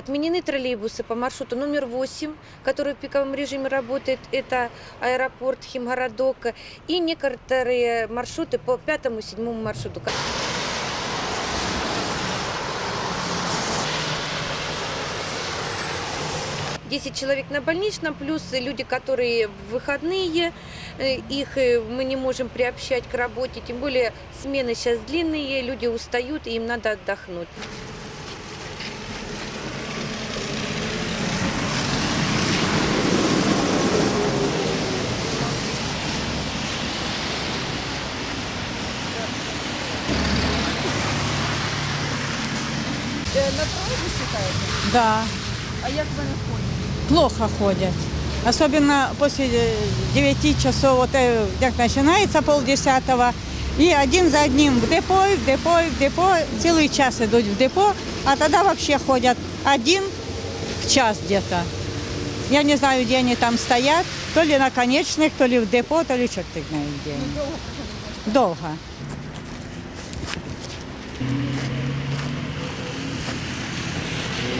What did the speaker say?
Отменены троллейбусы по маршруту номер 8, который в пиковом режиме работает. Это аэропорт Химгородок. И некоторые маршруты по пятому, седьмому маршруту. 10 человек на больничном, плюс люди, которые в выходные, э, их э, мы не можем приобщать к работе, тем более смены сейчас длинные, люди устают, и им надо отдохнуть. Е, На тролейбус чекаєте? Да, А як вони ходять? плохо ходят. Особенно после э, 9 часов, вот э, как начинается полдесятого, и один за одним в депо, в депо, в депо, целый час идут в депо, а тогда вообще ходят один в час где-то. Я не знаю, где они там стоят, то ли на конечных, то ли в депо, то ли черт их знает где. они. Довго проходить? Долго.